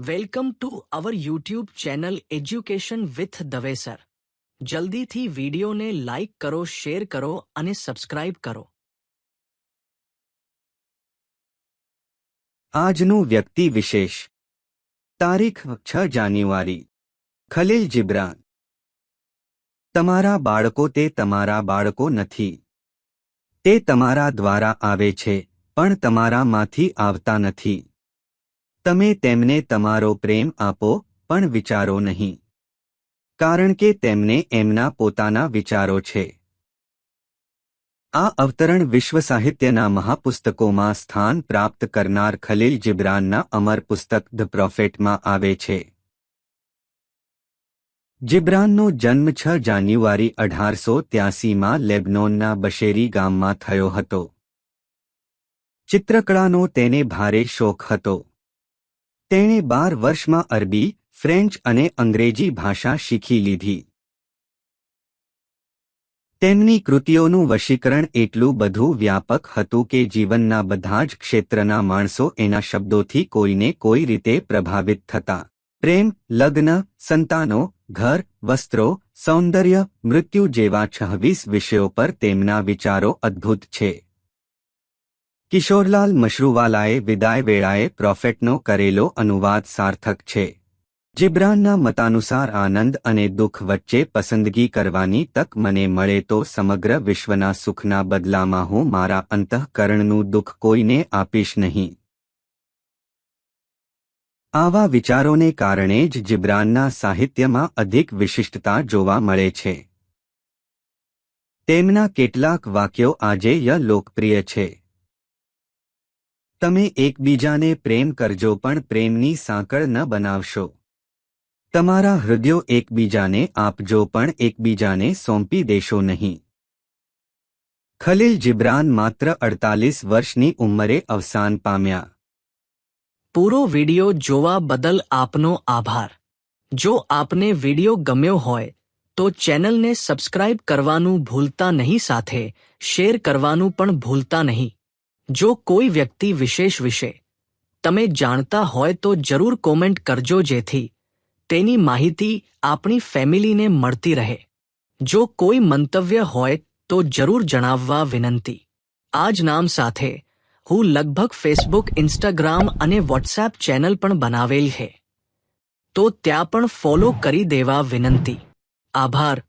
Welcome to our YouTube channel education with Dave sir જલ્દીથી વિડીયોને like કરો share કરો અને સબસ્ક્રાઇબ કરો આજનું વ્યક્તિ વિશેષ તારીખ છ જાન્યુઆરી ખલીલ જિબ્રાન તમારા બાળકો તે તમારા બાળકો નથી તે તમારા દ્વારા આવે છે પણ તમારામાંથી આવતા નથી તમે તેમને તમારો પ્રેમ આપો, પણ વિચારો નહીં. કારણ કે તેમને એમના પોતાના વિચારો છે. આ અવતરણ વિશ્વ સાહિત્યના મહાપુસ્તકોમાં સ્થાન પ્રાપ્ત કરનાર ખલીલ જિબ્રાનના અમર પુસ્તક ધ પ્રોફેટમાં આવે છે. જિબ્રાનનો જન્મ છ જાન્યુઆરી અઢારસો ત્યાસીમાં લેબનોનના બશેરી ગામમાં થયો હતો. ચિત્રકળાનો તેને ભારે શોખ હતો. તેણે બાર વર્ષમાં અરબી, ફ્રેન્ચ અને અંગ્રેજી ભાષા શીખી લીધી. તેમની કૃતિઓનું વશીકરણ એટલું બધું વ્યાપક હતું કે જીવનના બધા જ ક્ષેત્રના માણસો એના શબ્દોથી કોઈને કોઈ રીતે પ્રભાવિત થતા. પ્રેમ, લગ્ન, સંતાનો, ઘર, વસ્ત્રો, સૌંદર્ય, મૃત્યુ જેવા છવ્વીસ વિષયો પર તેમના વિચારો અદ્ભુત છે. કિશોરલાલ મશરૂવાલાએ વિદાય વેળાએ પ્રોફેટનો કરેલો અનુવાદ સાર્થક છે. જિબ્રાનના મતાનુસાર આનંદ અને દુઃખ વચ્ચે પસંદગી કરવાની તક મને મળે તો સમગ્ર વિશ્વના સુખના બદલામાં હું મારા અંતઃકરણનું દુઃખ કોઈને આપીશ નહીં. આવા વિચારોને કારણે જ જિબ્રાનના સાહિત્યમાં અધિક વિશિષ્ટતા જોવા મળે છે. તેમના કેટલાક વાક્યો આજે ય લોકપ્રિય છે. તમે એકબીજાને પ્રેમ કરજો પણ પ્રેમની સાંકળ ન બનાવશો. તમારા હૃદયો એકબીજાને આપજો પણ એકબીજાને સોંપી દેશો નહીં. ખલીલ જિબ્રાન માત્ર અડતાલીસ વર્ષની ઉંમરે અવસાન પામ્યા. પૂરો વિડિયો જોવા બદલ આપનો આભાર. જો આપને વિડિયો ગમ્યો હોય, તો ચેનલને સબસ્ક્રાઇબ કરવાનું ભૂલતા નહીં સાથે, શેર કરવાનું પણ ભૂલતા નહીં. જો કોઈ વ્યક્તિ વિશેષ વિશે તમે જાણતા હોય તો જરૂર કોમેન્ટ કરજો જેથી તેની માહિતી આપણી ફેમિલીને મળતી રહે. જો કોઈ મંતવ્ય હોય તો જરૂર જણાવવા વિનંતી. આ જ નામ સાથે હું લગભગ ફેસબુક ઇન્સ્ટાગ્રામ અને વોટ્સએપ ચેનલ પણ બનાવેલ છે. તો ત્યાં પણ ફોલો કરી દેવા વિનંતી. આભાર.